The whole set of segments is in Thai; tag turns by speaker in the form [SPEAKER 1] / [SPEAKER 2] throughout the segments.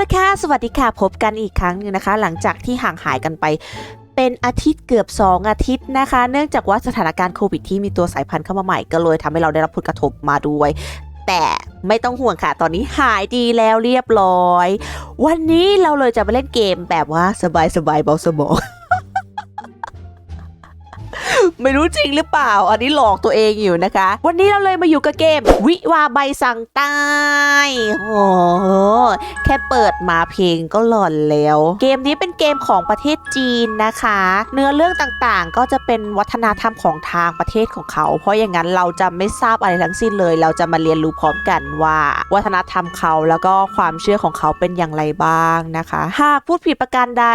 [SPEAKER 1] ละค่ะ สวัสดีค่ะ พบกันอีกครั้งหนึงนะคะ หลังจากที่ห่างหายกันไป เป็นอาทิตย์เกือบ 2 อาทิตย์นะคะ เนื่องจากว่าสถานการณ์โควิดที่มีตัวสายพันธุ์เข้ามาใหม่ก็เลยทำให้เราได้รับผลกระทบมาด้วย แต่ไม่ต้องห่วงค่ะ ตอนนี้หายดีแล้วเรียบร้อย วันนี้เราเลยจะมาเล่นเกมแบบว่าสบายสบายๆเบาสมอง ไม่รู้จริงหรือเปล่า อันนี้หลอกตัวเองอยู่นะคะ วันนี้เราเลยมาอยู่กับเกม วิวาใบสั่งตายโอ้โหแค่เปิดมาเพลงก็หลอนแล้ว เกมนี้เป็นเกมของประเทศจีนนะคะ เนื้อเรื่องต่างๆ ก็จะเป็นวัฒนธรรมของทางประเทศของเขา เพราะอย่างนั้นเราจะไม่ทราบอะไรทั้งสิ้นเลย เราจะมาเรียนรู้พร้อมกันว่า วัฒนธรรมเขาแล้วก็ความเชื่อของเขาเป็นอย่างไรบ้างนะคะ หากพูดผิดประการใด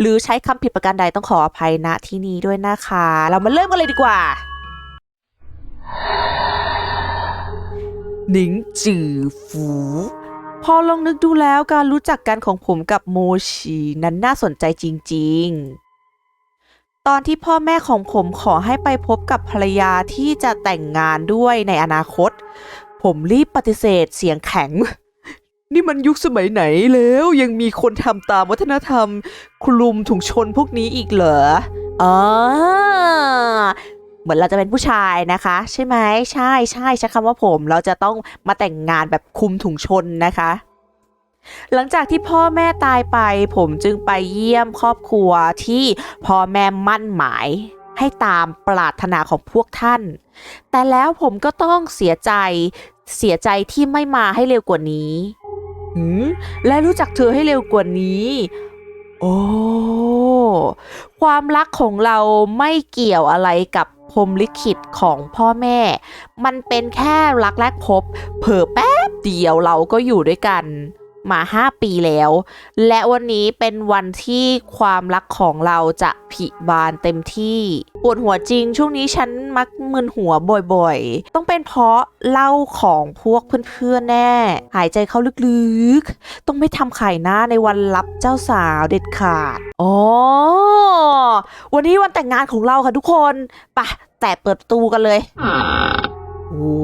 [SPEAKER 1] หรือใช้คำผิดประการใดต้องขออภัยณที่นี้ด้วยนะคะเรามาเริ่มกันเลยดีกว่า หนิงจือฝู พอลองนึกดูแล้วการรู้จักกันของผมกับโมชีนั้นน่าสนใจจริง ๆ ตอนที่พ่อแม่ของผมขอให้ไปพบกับภรรยาที่จะแต่งงานด้วยในอนาคต ผมรีบปฏิเสธเสียงแข็ง นี่มันยุคสมัยไหนแล้วยังมีคนทำตามวัฒนธรรม คลุมถุงชนพวกนี้อีกเหรออ๋อเหมือนเราจะเป็นผู้ชายนะคะ ใช่ไหมใช่ใช่ใช้คำว่าผม เราจะต้องมาแต่งงานแบบคลุมถุงชนนะคะ หลังจากที่พ่อแม่ตายไป ผมจึงไปเยี่ยมครอบครัวที่พ่อแม่มั่นหมายให้ตามปรารถนาของพวกท่าน แต่แล้วผมก็ต้องเสียใจเสียใจที่ไม่มาให้เร็วกว่านี้ หืมและรู้จักเธอให้เร็วกว่านี้ โอ้ ความรักของเราไม่เกี่ยวอะไรกับพรมลิขิตของพ่อแม่ มันเป็นแค่รักแรกพบ เผลอแป๊บเดียวเราก็อยู่ด้วยกันมาห้าปีแล้ว และวันนี้เป็นวันที่ความรักของเราจะผิบานเต็มที่ ปวดหัวจริง ช่วงนี้ฉัน มักมึนหัวบ่อยๆ ต้องเป็นเพราะเหล้าของพวกเพื่อนๆแน่ หายใจเข้าลึกๆ ต้องไม่ทำไข่หน้าในวันรับเจ้าสาวเด็ดขาด อ๋อ วันนี้วันแต่งงานของเราค่ะทุกคนปะแต่เปิดประตูกันเลยโอ้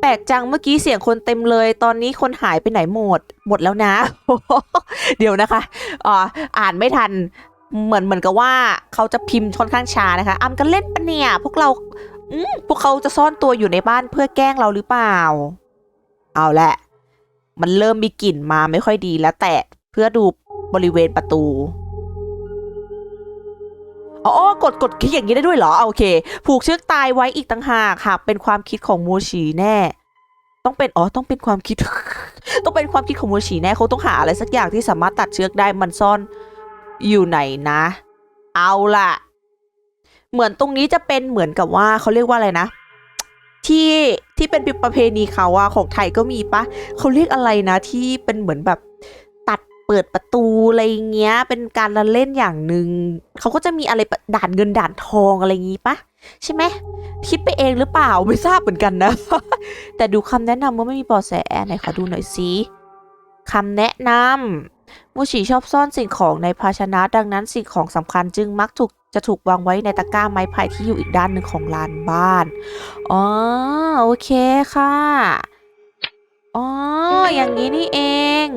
[SPEAKER 1] แปลกจังเมื่อกี้เสียงคนเต็มเลย ตอนนี้คนหายไปไหนหมด หมดแล้วนะ เดี๋ยวนะคะอ่าอ่านไม่ทัน เหมือนเหมือนกับว่าเขาจะพิมพ์ค่อนข้างช้านะคะอำกันเล่นปะเนี่ย พวกเราอืพวกเขาจะซ่อนตัวอยู่ในบ้านเพื่อแกล้งเราหรือเปล่า เอาละ มันเริ่มมีกลิ่นมาไม่ค่อยดีแล้วแต่เพื่อดูบริเวณประตูอ๋อกดกดคลิกอย่างนี้ได้ด้วยเหรอ โอเค ผูกเชือกตายไว้อีกต่างหากหากเป็นความคิดของโมชีแน่ ต้องเป็น อ๋อ ต้องเป็นความคิด ต้องเป็นความคิดของโมชีแน่เขาต้องหาอะไรสักอย่างที่สามารถตัดเชือกได้ มันซ่อน อยู่ไหนนะ เอาล่ะ เหมือนตรงนี้จะเป็นเหมือนกับว่าเขาเรียกว่าอะไรนะ ที่ที่เป็นประเพณีเขาอะของไทยก็มีปะเขาเรียกอะไรนะที่เป็นเหมือนแบบตัดเปิดประตูอะไรเงี้ย เป็นการละเล่นอย่างหนึ่งเขาก็จะมีอะไรด่านเงินด่านทองอะไรงี้ปะใช่ไหมคิดไปเองหรือเปล่าไม่ทราบเหมือนกันนะ แต่ดูคำแนะนำว่าไม่มีเบอแสไหนขอดูหน่อยสิคำแนะนำ มูชีชอบซ่อนสิ่งของในภาชนะดังนั้นสิ่งของสำคัญจึงมักถูกจะถูกวางไว้ในตะกร้าไม้ไผ่ที่อยู่อีกด้านหนึ่งของลานบ้าน อ๋อ โอเคค่ะ อ๋อ อย่างนี้นี่เอง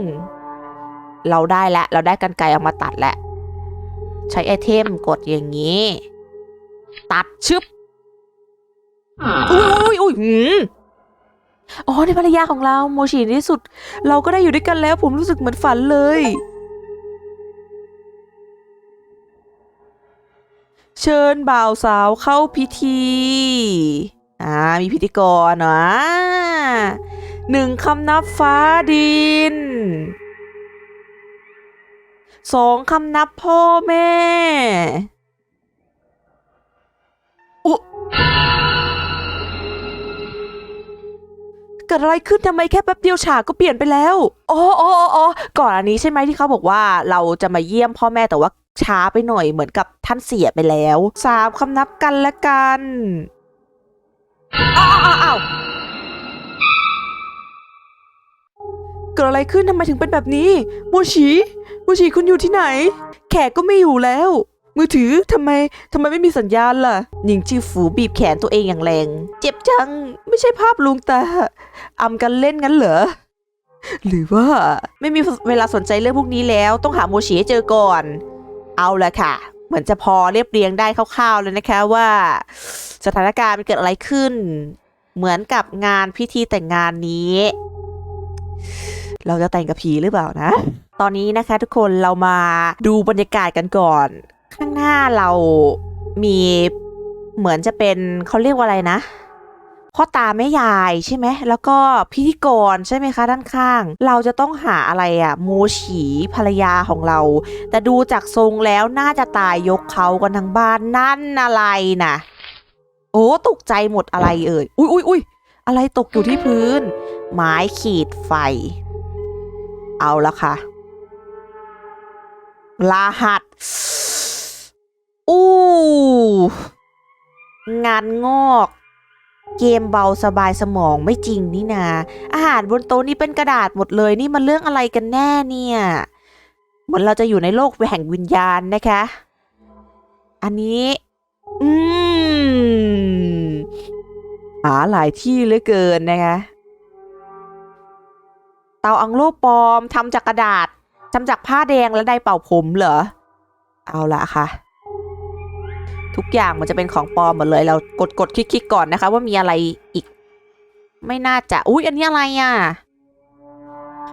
[SPEAKER 1] เราได้แล้วเราได้กันไกรเอามาตัดแล้ว ใช้ไอเทมกดอย่างนี้ ตัดชึบ อุ้ยอุ้ยอุ้ยหืม อ๋อในภรรยาของเราโมชิในที่สุด เราก็ได้อยู่ด้วยกันแล้ว ผมรู้สึกเหมือนฝันเลย เชิญบ่าวสาวเข้าพิธีอ่ามีพิธีกรนะหนึ่งคำนับฟ้าดินสองคำนับพ่อแม่ เกิดอะไรขึ้นทำไมแค่แป๊บเดียวฉากก็เปลี่ยนไปแล้วอ๋ออ๋ออ๋ออ๋อก่อนอันนี้ใช่ไหมที่เขาบอกว่าเราจะมาเยี่ยมพ่อแม่แต่ว่าช้าไปหน่อยเหมือนกับท่านเสียไปแล้วสามคำนับกันและกันอ้าวอ้าวอ้าวเกิดอะไรขึ้นทำไมถึงเป็นแบบนี้โมชิโมชิคุณอยู่ที่ไหน แขกก็ไม่อยู่แล้ว มือถือทำไมทำไมไม่มีสัญญาณล่ะ หนิงจือฝูบีบแขนตัวเองอย่างแรง เจ็บจัง ไม่ใช่ภาพลวงตาอำกันเล่นงั้นเหรอ หรือว่าไม่มีเวลาสนใจเรื่องพวกนี้แล้ว ต้องหาโมชิให้เจอก่อน เอาละค่ะ เหมือนจะพอเรียบเรียงได้คร่าวๆเลยนะคะว่า สถานการณ์มันเกิดอะไรขึ้น เหมือนกับงานพิธีแต่งงานนี้ เราจะแต่งกับผีหรือเปล่านะตอนนี้นะคะทุกคนเรามาดูบรรยากาศกันก่อน ข้างหน้าเรามีเหมือนจะเป็นเขาเรียกว่าอะไรนะพ่อตาแม่ยายใช่ไหม แล้วก็พิธีกรใช่ไหมคะ ด้านข้าง เราจะต้องหาอะไรอะโมฉีภรรยาของเรา แต่ดูจากทรงแล้วน่าจะตายยกเขากันทั้งบ้านนั่นอะไรนะ โอ้ตกใจหมดอะไรเอ่ย อุ้ยอุ้ยอุ้ยอะไรตกอยู่ที่พื้น ไม้ขีดไฟ เอาละค่ะ รหัส อู้ งานงอก เกมเบาสบายสมองไม่จริงนี่นา อาหารบนโต๊ะนี่เป็นกระดาษหมดเลยนี่มันเรื่องอะไรกันแน่เนี่ย เหมือนเราจะอยู่ในโลกแห่งวิญญาณนะคะ อันนี้ อืม หาหลายที่เหลือเกินนะคะเตาอังโลปลอมทำจากกระดาษทำจากผ้าแดงและไดร์เป่าผมเหรอ เอาละค่ะ ทุกอย่างมันจะเป็นของปลอมหมดเลย เรากดกดคลิกคลิกก่อนนะคะ ว่ามีอะไรอีก ไม่น่าจะ อุ้ยอันนี้อะไรอะ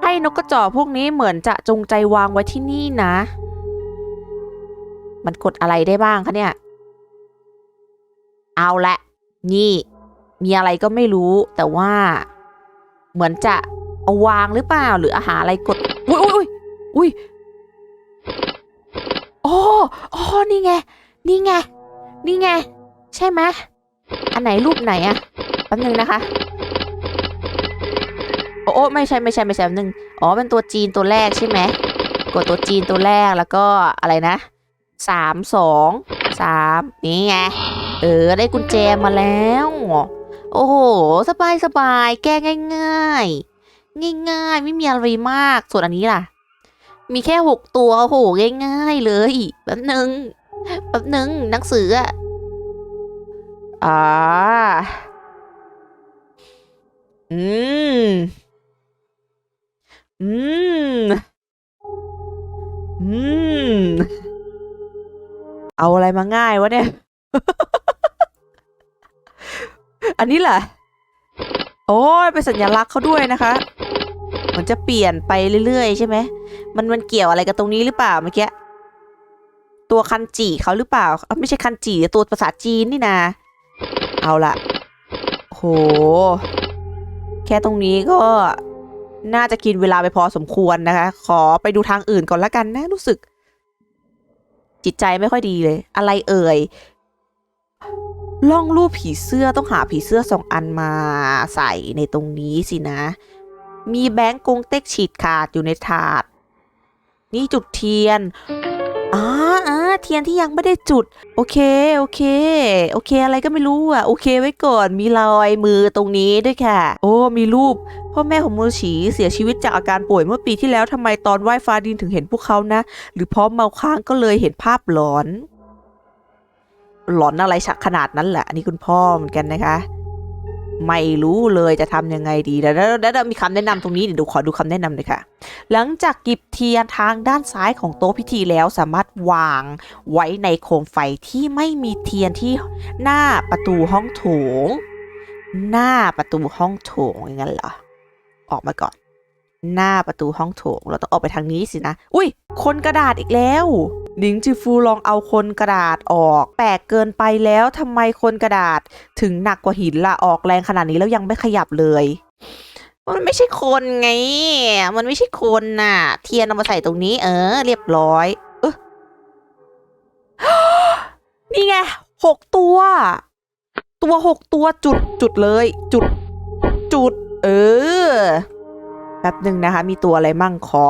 [SPEAKER 1] ให้นกกระจอกพวกนี้เหมือนจะจงใจวางไว้ที่นี่นะ มันกดอะไรได้บ้างคะเนี่ย เอาละ นี่ มีอะไรก็ไม่รู้ แต่ว่า เหมือนจะเอาวางหรือเปล่า หรืออาหารอะไรกด อุ้ยอุ้ยอุ้ยอุ้ยอ๋ออ๋อนี่ไง นี่ไง นี่ไง ใช่ไหมอันไหนรูปไหนอะแป๊บนึงนะคะโอ้โอ้ไม่ใช่ไม่ใช่ไม่ใช่แป๊บนึงอ๋อเป็นตัวจีนตัวแรกใช่ไหมกดตัวจีนตัวแรกแล้วก็อะไรนะสามสองสามนี่ไงเออได้กุญแจมาแล้ว โอ้โห สบายสบายแก้ง่ายง่ายง่ายง่ายๆไม่มีอะไรมากส่วนอันนี้ล่ะ มีแค่หกตัวโอ้โหง่ายๆเลยแป๊บนึง แป๊บนึงหนังสืออะอ่าอืม อืม อืม เอาอะไรมาง่ายวะเนี่ย อันนี้แหละโอ้ยเป็นสัญลักษณ์เขาด้วยนะคะมันจะเปลี่ยนไปเรื่อยๆ ใช่ไหม มันมันเกี่ยวอะไรกับตรงนี้หรือเปล่าเมื่อกี้ ตัวคันจิเขาหรือเปล่าเอ้าไม่ใช่คันจิตัวภาษาจีนนี่นาเอาละโห แค่ตรงนี้ก็น่าจะกินเวลาไปพอสมควรนะคะ ขอไปดูทางอื่นก่อนละกันนะ รู้สึก จิตใจไม่ค่อยดีเลย อะไรเอ่ยล่องรูปผีเสื้อต้องหาผีเสื้อสองอันมาใส่ในตรงนี้สินะ มีแบงก์กงเต็กฉีดขาดอยู่ในถาด นี่จุดเทียนอ่าอ่า เทียนที่ยังไม่ได้จุด โอเค โอเค โอเค อะไรก็ไม่รู้อะ โอเคไว้ก่อน มีรอยมือตรงนี้ด้วยค่ะ โอ้ มีรูป พ่อแม่ของมูฉีเสียชีวิตจากอาการป่วยเมื่อปีที่แล้วทำไมตอนไหว้ฟ้าดินถึงเห็นพวกเขานะ หรือเพราะเมาค้างก็เลยเห็นภาพหลอน หลอนอะไรฉะขนาดนั้นแหละ อันนี้คุณพ่อเหมือนกันนะคะ ไม่รู้เลยจะทำยังไงดีแล้วแล้วมีคำแนะนำตรงนี้เดี๋ยวดูขอดูคำแนะนำหน่อยค่ะ หลังจากหยิบเทียนทางด้านซ้ายของโต๊ะพิธีแล้วสามารถวางไว้ในโคมไฟที่ไม่มีเทียนที่หน้าประตูห้องโถง หน้าประตูห้องโถงอย่างนั้นเหรอ ออกมาก่อน หน้าประตูห้องโถง เราต้องออกไปทางนี้สินะ อุ้ย คนกระดาษอีกแล้วหนิงจือฟูลองเอาคนกระดาษออก แปลกเกินไปแล้วทำไมคนกระดาษถึงหนักกว่าหินละออกแรงขนาดนี้แล้วยังไม่ขยับเลย มันไม่ใช่คนไง มันไม่ใช่คนน่ะ เทียนเอามาใส่ตรงนี้ เออ เรียบร้อยเออนี่ไงหกตัว ตัวหกตัวจุดจุดเลย จุด จุด เออ แป๊บหนึ่งนะคะ มีตัวอะไรมั่งขอ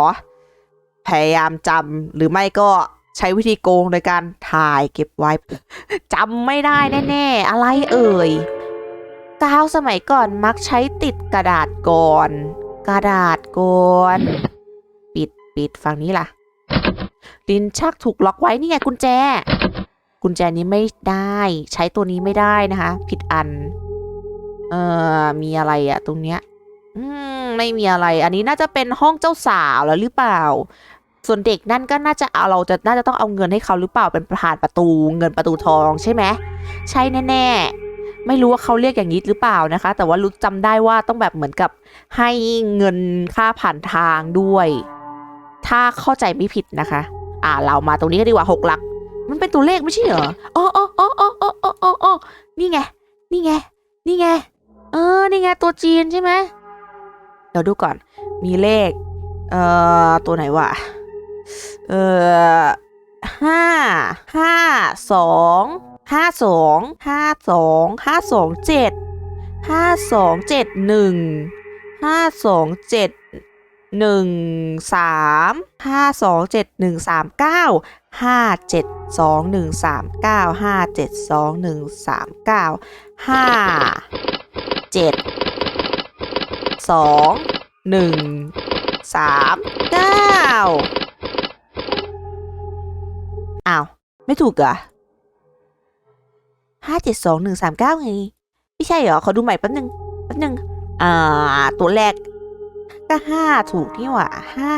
[SPEAKER 1] พยายามจำหรือไม่ก็ใช้วิธีโกงโดยการถ่ายเก็บไว้จำไม่ได้แน่ๆ อะไรเอ่ยกาวสมัยก่อนมักใช้ติดกระดาษก่อน กระดาษก่อนปิดปิดฝั่งนี้ล่ะลิ้นชักถูกล็อกไว้นี่ไงกุญแจ กุญแจนี้ไม่ได้ ใช้ตัวนี้ไม่ได้นะคะ ผิดอัน เอ่อมีอะไรอะตรงเนี้ย อืม ไม่มีอะไร อันนี้น่าจะเป็นห้องเจ้าสาวแล้วหรือเปล่า ส่วนเด็กนั่นก็น่าจะเอาเราจะน่าจะต้องเอาเงินให้เขาหรือเปล่าเป็นผ่านประตูเงินประตูทองใช่ไหมใช่แน่ๆ ไม่รู้ว่าเขาเรียกอย่างนี้หรือเปล่านะคะ แต่ว่ารู้จำได้ว่าต้องแบบเหมือนกับให้เงินค่าผ่านทางด้วย ถ้าเข้าใจไม่ผิดนะคะ อ่าเรามาตรงนี้ก็ดีกว่าหกหลัก มันเป็นตัวเลขไม่ใช่เหรออ๋ออ๋ออ๋ออ๋ออ๋ออ๋ออ๋อนี่ไง นี่ไง นี่ไง เออ นี่ไงตัวจีนใช่ไหม เดี๋ยวดูก่อน มีเลข เอ่อ ตัวไหนวะ เอ่อห้าห้าสองห้าสองห้าสองห้าสองเจ็ดห้าสองเจ็ดหนึ่งห้าสองเจ็ดหนึ่งสามห้าสองเจ็ดหนึ่งสามเก้าห้าเจ็ดสองหนึ่งสามเก้าห้าเจ็ดสองหนึ่งสามเก้าห้าเจ็ด สองหนึ่งสามเก้าอ้าว ไม่ถูกเหรอห้าเจ็ดสองหนึ่งสามเก้าไง ไม่ใช่เหรอ ขอดูใหม่แป๊บนึงแป๊บนึงอ่า ตัวแรกก็ห้าถูกนี่หว่าห้า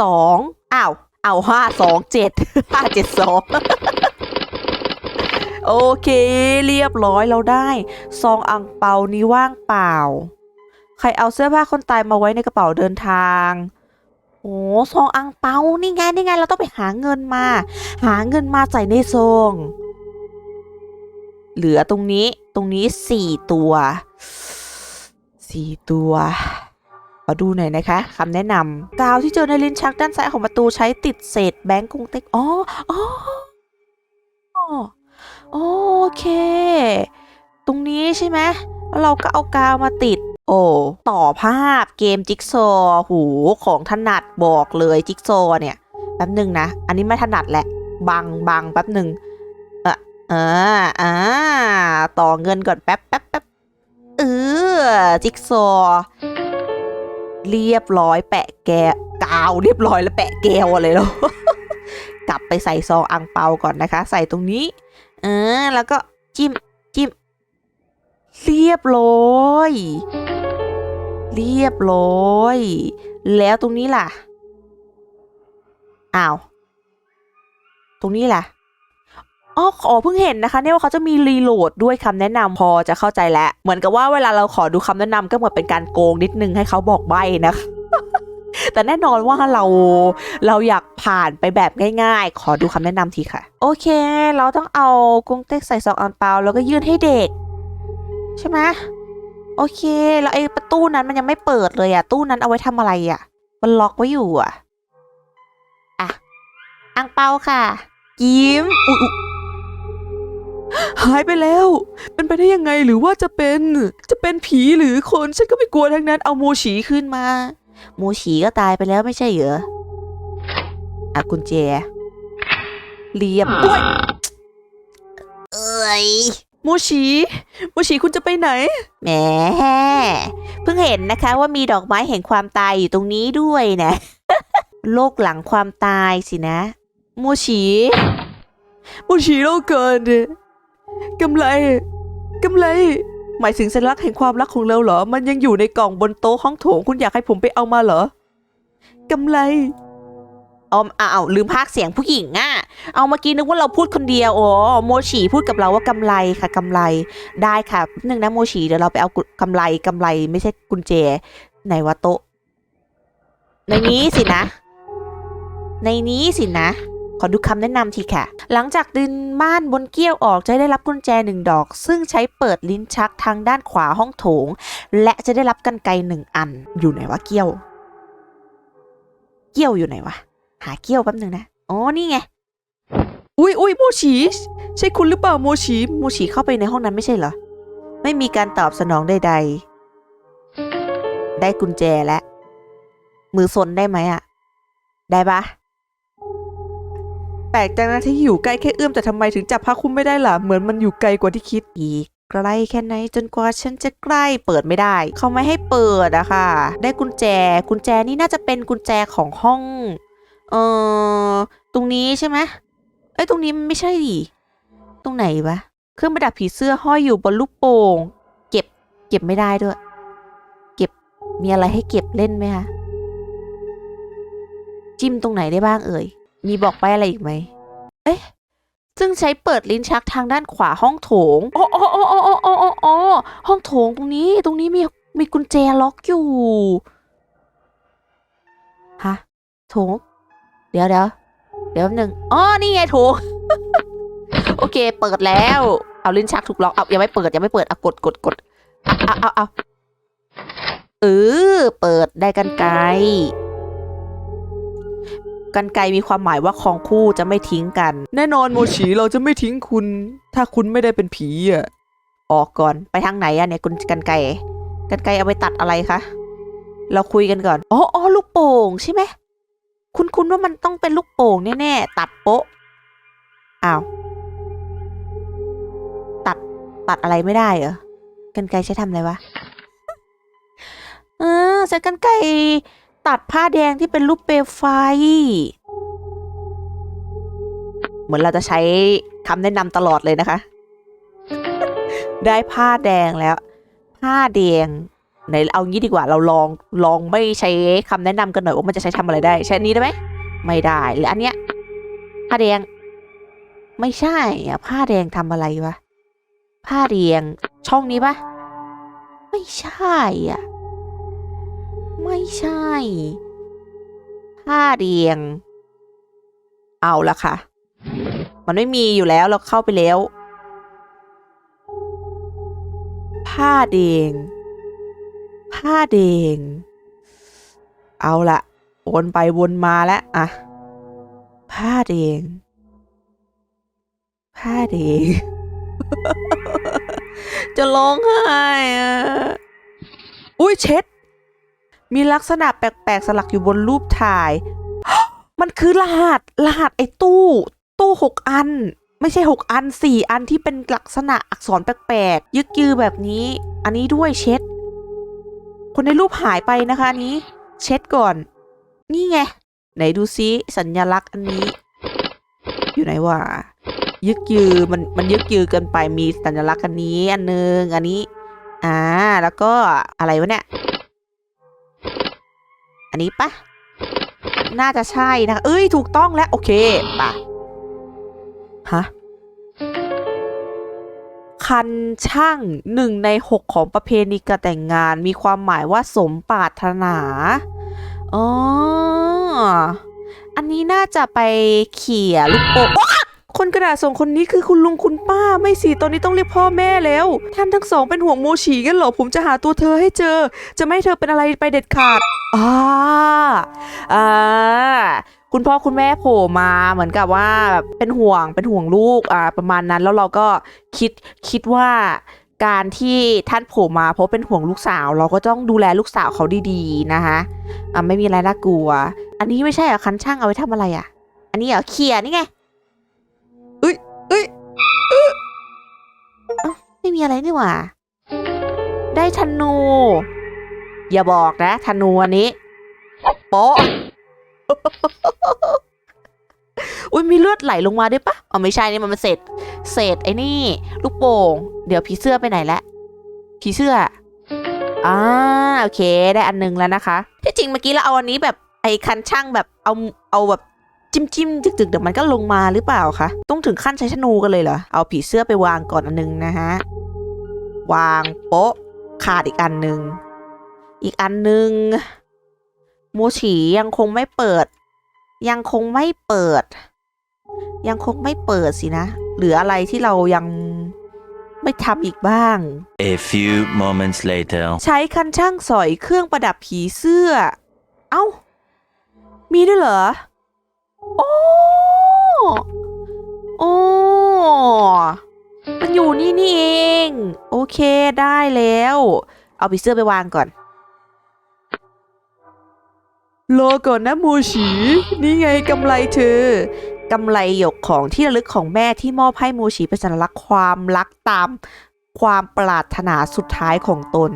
[SPEAKER 1] สองอ้าวเอาห้าสองเจ็ดห้าเจ็ดสองโอเค เรียบร้อยเราได้ ซองอังเปานี้ว่างเปล่า ใครเอาเสื้อผ้าคนตายมาไว้ในกระเป๋าเดินทางโอ้ซองอังเปา นี่ไง นี่ไง เราต้องไปหาเงินมา หาเงินมาใส่ในซอง เหลือตรงนี้ ตรงนี้สี่ตัว สี่ตัวมาดูหน่อยนะคะคำแนะนำกาวที่เจอในลิ้นชักด้านซ้ายของประตูใช้ติดเศษแบงก์กรุงเต็กอ๋ออ๋อ อ๋อ โอเค ตรงนี้ใช่ไหมแล้วเราก็เอากาวมาติด โอ้ต่อภาพเกมจิ๊กซอหูของถนัดบอกเลยจิ๊กซอเนี่ยแป๊บหนึ่งนะ อันนี้ไม่ถนัดแหละ บังบังแป๊บหนึ่งเออเอออ่าต่อเงินก่อนแป๊บแป๊บแป๊บเออจิ๊กซอเรียบร้อยแปะแกกาวเรียบร้อยแล้วแปะแก้วอะไรแล้วกลับไปใส่ซองอังเปาก่อนนะคะ ใส่ตรงนี้ เออ แล้วก็จิ้มจิ้มเรียบร้อย เรียบร้อย แล้วตรงนี้ล่ะ อ้าว ตรงนี้ล่ะอ๋อขอเพิ่งเห็นนะคะเนี่ยว่าเขาจะมีรีโหลดด้วยคำแนะนำพอจะเข้าใจแล้ว เหมือนกับว่าเวลาเราขอดูคำแนะนำก็เหมือนเป็นการโกงนิดนึงให้เขาบอกใบนะคะแต่แน่นอนว่าเราเราอยากผ่านไปแบบง่ายๆ ขอดูคำแนะนำทีค่ะ โอเค เราต้องเอากุ้งเต็กใส่ซองอันเปาแล้วก็ยื่นให้เด็ก ใช่ไหม โอเค แล้วไอ้ประตูนั้นมันยังไม่เปิดเลยอะตู้นั้นเอาไว้ทำอะไรอะมันล็อกไว้อยู่อะอะอังเปาค่ะ ยิ้มอุ๊ยอุ๊ยหายไปแล้ว เป็นไปได้ยังไงหรือว่าจะเป็น จะเป็นผีหรือคนฉันก็ไม่กลัวทั้งนั้น เอาโมฉีขึ้นมา โมฉีก็ตายไปแล้วไม่ใช่เหรออะกุญแจเรียบด้วยเอ้ยโมฉีโมฉีคุณจะไปไหน แหมเพิ่งเห็นนะคะว่ามีดอกไม้แห่งความตายอยู่ตรงนี้ด้วยนะ โลกหลังความตายสินะโมฉีโมฉีโลกเกินกำไรกำไร หมายถึงสัญลักษณ์แห่งความรักของเราเหรอ มันยังอยู่ในกล่องบนโต๊ะห้องโถงคุณอยากให้ผมไปเอามาเหรอกำไร ออมอ้าวลืมพากเสียงผู้หญิงอะเอาเมื่อกี้นึกว่าเราพูดคนเดียวโอ๋อโมฉีพูดกับเราว่ากำไรค่ะกำไรได้ค่ะปนึงนะโมฉีเดี๋ยวเราไปเอากุกำไรกำไรไม่ใช่กุญแจไหนวะโต๊ะในนี้สินะ ในนี้สินะ ขอดูคำแนะนำทีค่ะ หลังจากดึงม่านบนเกี้ยวออกจะได้รับกุญแจหนึ่งดอก ซึ่งใช้เปิดลิ้นชักทางด้านขวาห้องโถง และจะได้รับกันไกรหนึ่งอัน อยู่ไหนวะเกี้ยว เกี้ยวอยู่ไหนวะ หาเกี้ยวแป๊บหนึ่งนะ อ๋อ นี่ไง อุ้ยอุ้ยโมชี ใช่คุณหรือเปล่าโมชี โมชีเข้าไปในห้องนั้นไม่ใช่เหรอ ไม่มีการตอบสนองใดๆ ได้กุญแจแล้ว มือซนได้ไหมอะ ได้ปะแปลกจังนะที่อยู่ใกล้แค่เอื้อมแต่ทำไมถึงจับผ้าคลุมไม่ได้ล่ะ เหมือนมันอยู่ไกลกว่าที่คิด อีกไกลแค่ไหนจนกว่าฉันจะใกล้เปิดไม่ได้ เขาไม่ให้เปิดอะค่ะ ได้กุญแจ กุญแจนี่น่าจะเป็นกุญแจของห้อง เออตรงนี้ใช่ไหมเอ้ตรงนี้มันไม่ใช่ดิตรงไหนวะเครื่องประดับผีเสื้อห้อยอยู่บนลูกโป่งเก็บ เก็บไม่ได้ด้วย เก็บมีอะไรให้เก็บเล่นไหมคะจิ้มตรงไหนได้บ้างเอ่ย มีบอกไปอะไรอีกไหม เอ๊ะ ซึ่งใช้เปิดลิ้นชักทางด้านขวาห้องโถงอ๋ออ๋ออ๋ออ๋ออ๋ออ๋ออ๋อห้องโถงตรงนี้ ตรงนี้มีมีกุญแจล็อกอยู่ ฮะ โถง เดี๋ยวเดี๋ยวเดี๋ยวแป๊บหนึ่งอ๋อนี่ไงโถงโอเค เปิดแล้ว เอาลิ้นชักถูกล็อกเอายังไม่เปิดยังไม่เปิดเอากดกดกดเอาเอาเอาเออเปิดได้กันไกลกันไกลมีความหมายว่าของคู่จะไม่ทิ้งกัน แน่นอนโมชีเราจะไม่ทิ้งคุณ ถ้าคุณไม่ได้เป็นผีอะออกก่อนไปทางไหนอะเนี่ยคุณกันไกลกันไกลเอาไปตัดอะไรคะเราคุยกันก่อนอ๋ออ๋อลูกโป่งใช่ไหม คุณคุณว่ามันต้องเป็นลูกโป่งแน่ๆ ตัดโป๊ะอ้าวตัดตัดอะไรไม่ได้เหรอกันไกใช้ทำอะไรวะเออใช้กันไกตัดผ้าแดงที่เป็นรูปเปลวไฟ เหมือนเราจะใช้คำแนะนำตลอดเลยนะคะ ได้ผ้าแดงแล้ว ผ้าแดง ไหนเอางี้ดีกว่าเราลองลองไม่ใช้คำแนะนำกันหน่อยว่ามันจะใช้ทำอะไรได้ ใช้อนี้ได้ไหมไม่ได้หรืออันเนี้ยผ้าแดง ไม่ใช่อะผ้าแดงทำอะไรวะผ้าแดงช่องนี้ปะไม่ใช่อะไม่ใช่ผ้าแดงเอาละค่ะ มันไม่มีอยู่แล้วเราเข้าไปแล้ว ผ้าแดง ผ้าแดง เอาละวนไปวนมาแล้วอะผ้าแดง ผ้าแดง จะร้องไห้อะอุ้ยเช็ด มีลักษณะแปลกๆ สลักอยู่บนรูปถ่าย มันคือรหัส รหัสไอ้ตู้ ตู้หกอัน ไม่ใช่หกอันสี่อันที่เป็นลักษณะอักษรแปลกๆ ยึกยือแบบนี้ อันนี้ด้วยเช็ด คนในรูปหายไปนะคะนี้ เช็ดก่อน นี่ไง ไหนดูซิสัญลักษณ์อันนี้ อยู่ไหนวะยึกยือมันมันยึกยือเกินไปมีสัญลักษณ์อันนี้อันนึงอันนี้ อ่า แล้วก็อะไรวะเนี่ย อันนี้ปะน่าจะใช่นะคะเอ้ยถูกต้องแล้ว โอเคปะฮะ คันช่างหนึ่งในหกของประเพณีการแต่งงานมีความหมายว่าสมปรารถนาอ๋ออันนี้น่าจะไปเขี่ยลูกโป่งอ๊ะคนกระดาษส่งคนนี้คือคุณลุงคุณป้าไม่สิตอนนี้ต้องเรียกพ่อแม่แล้ว ท่านทั้งสองเป็นห่วงโมฉีกันเหรอผมจะหาตัวเธอให้เจอ จะไม่ให้เธอเป็นอะไรไปเด็ดขาดอ่าอ่า คุณพ่อคุณแม่โผล่มาเหมือนกับว่าแบบเป็นห่วงเป็นห่วงลูกอ่าประมาณนั้นแล้วเราก็คิดคิดว่าการที่ท่านโผล่มาเพราะเป็นห่วงลูกสาว เราก็ต้องดูแลลูกสาวเขาดีๆนะคะอ่าไม่มีอะไรน่ากลัว อันนี้ไม่ใช่เหรอคันช่างเอาไว้ทำอะไรอะ อันนี้เหรอเขี่ยนี่ไงเอ้ยเอ้ยเอ้ยไม่มีอะไรนี่หว่า ได้ธนู อย่าบอกนะธนูอันนี้โป๊ะ อุ้ยมีเลือดไหลลงมาด้วยปะอ๋อไม่ใช่นี่มันเป็นเศษเศษไอ้นี่ ลูกโป่ง เดี๋ยวผีเสื้อไปไหนแล้วผีเสื้ออ่าโอเค ได้อันหนึงแล้วนะคะ ที่จริงเมื่อกี้เราเอาอันนี้แบบไอ้คันช่างแบบเอาเอาแบบจิ้มจิ้มจึกจึกๆเดี๋ยวมันก็ลงมาหรือเปล่าคะต้องถึงขั้นใช้ธนูกันเลยเหรอเอาผีเสื้อไปวางก่อนอันหนึงนะฮะวางโป๊ะขาดอีกอันหนึง อีกอันหนึง มฉียังคงไม่เปิด ยังคงไม่เปิด ยังคงไม่เปิดสินะ หรืออะไรที่เรายังไม่ทำอีกบ้าง
[SPEAKER 2] A few moments later.
[SPEAKER 1] ใช้คันช่างสอยเครื่องประดับผีเสื้อ เอ้า มีด้วยเหรอ โอ้โอ้มันอยู่นี่นี่เอง โอเคได้แล้ว เอาผีเสื้อไปวางก่อน รอก่อนนะโมชี นี่ไงกำไรเธอกำไรหยกของที่ระลึกของแม่ที่มอบให้โมชีเป็นสัญลักษณ์ความรักตามความปรารถนาสุดท้ายของตน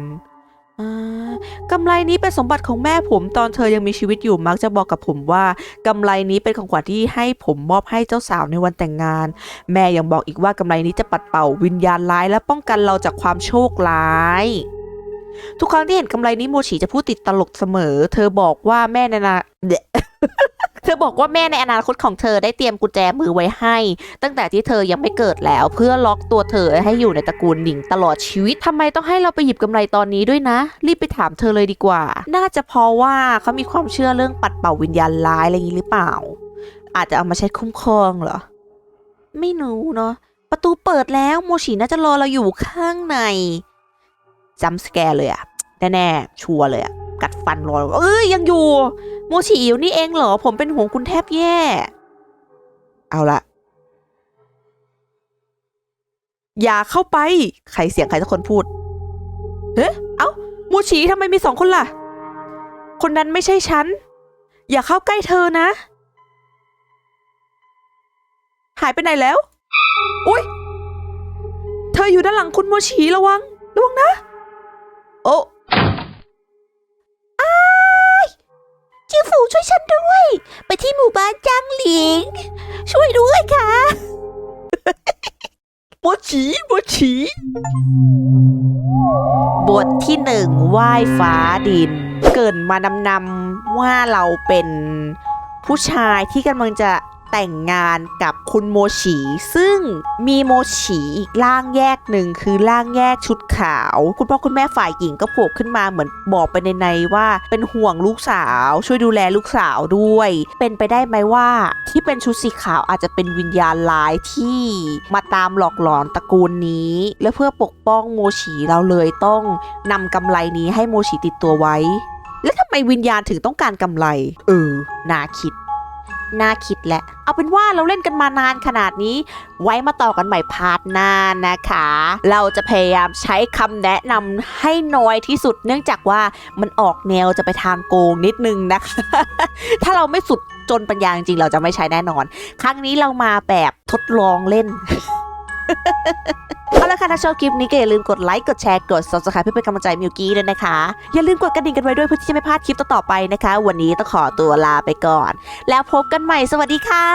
[SPEAKER 1] อ่ากำไรนี้เป็นสมบัติของแม่ผมตอนเธอยังมีชีวิตอยู่มักจะบอกกับผมว่ากำไรนี้เป็นของขวัญที่ให้ผมมอบให้เจ้าสาวในวันแต่งงาน แม่ยังบอกอีกว่ากำไรนี้จะปัดเป่าวิญญาณร้ายและป้องกันเราจากความโชคร้าย ทุกครั้งที่เห็นกำไรนี้โมชิจะพูดติดตลกเสมอ เธอบอกว่าแม่ในนาเดะเธอบอกว่าแม่ในอนาคตของเธอได้เตรียมกุญแจมือไว้ให้ ตั้งแต่ที่เธอยังไม่เกิดแล้ว เพื่อล็อกตัวเธอให้อยู่ในตระกูลหนิงตลอดชีวิตทำไมต้องให้เราไปหยิบกำไรตอนนี้ด้วยนะ รีบไปถามเธอเลยดีกว่า น่าจะเพราะว่าเขามีความเชื่อเรื่องปัดเป่าวิญญาณร้ายอะไรอย่างนี้หรือเปล่า อาจจะเอามาใช้คุ้มครองเหรอ ไม่รู้เนาะประตูเปิดแล้วโมชิน่าจะรอเราอยู่ข้างใน จำสแกร์เลยอะแน่ๆชัวร์เลยอะกัดฟันรอเอ้ยยังอยู่โมชิอยู่นี่เองเหรอ ผมเป็นห่วงคุณแทบแย่ เอาละอย่าเข้าไป ใครเสียงใครสักคนพูด เฮ้เอ้าโมชิทำไมมีสองคนล่ะ คนนั้นไม่ใช่ฉัน อย่าเข้าใกล้เธอนะ หายไปไหนแล้ว อุ้ย เธออยู่ด้านหลังคุณโมชิระวัง ระวังนะ โอ้อ้ายจิวฝูช่วยฉันด้วย ไปที่หมู่บ้านจางหลิง ช่วยด้วยค่ะโมชิโมชิบทที่หนึ่งไหว้ฟ้าดิน เกรินมานำนำๆว่าเราเป็นผู้ชายที่กำลังจะ แต่งงานกับคุณโมฉีซึ่งมีโมฉีอีกร่างแยกหนึ่งคือร่างแยกชุดขาว คุณพ่อคุณแม่ฝ่ายหญิงก็โผล่ขึ้นมาเหมือนบอกไปในในว่าเป็นห่วงลูกสาว ช่วยดูแลลูกสาวด้วย เป็นไปได้ไหมว่า ที่เป็นชุดสีขาวอาจจะเป็นวิญญาณร้ายที่มาตามหลอกหลอนตระกูลนี้ และเพื่อปกป้องโมฉีเราเลยต้องนำกำไรนี้ให้โมฉีติดตัวไว้ แล้วทำไมวิญญาณถึงต้องการกำไร เออ น่าคิด น่าคิดแหละ เอาเป็นว่าเราเล่นกันมานานขนาดนี้ ไว้มาต่อกันใหม่พาร์ทหน้านะคะ เราจะพยายามใช้คำแนะนำให้น้อยที่สุด เนื่องจากว่ามันออกแนวจะไปทางโกงนิดนึงนะคะ ถ้าเราไม่สุดจนปัญญาจริงเราจะไม่ใช้แน่นอน ครั้งนี้เรามาแบบทดลองเล่น เอาละค่ะ ถ้าชอบคลิปนี้ก็อย่าลืมกดไลค์ กดแชร์ กด subscribe เพื่อเป็นกำลังใจมิวกี้ด้วยนะคะ อย่าลืมกดกระดิ่งกันไว้ด้วยเพื่อที่จะไม่พลาดคลิปต่อๆไปนะคะ วันนี้ต้องขอตัวลาไปก่อน แล้วพบกันใหม่ สวัสดีค่ะ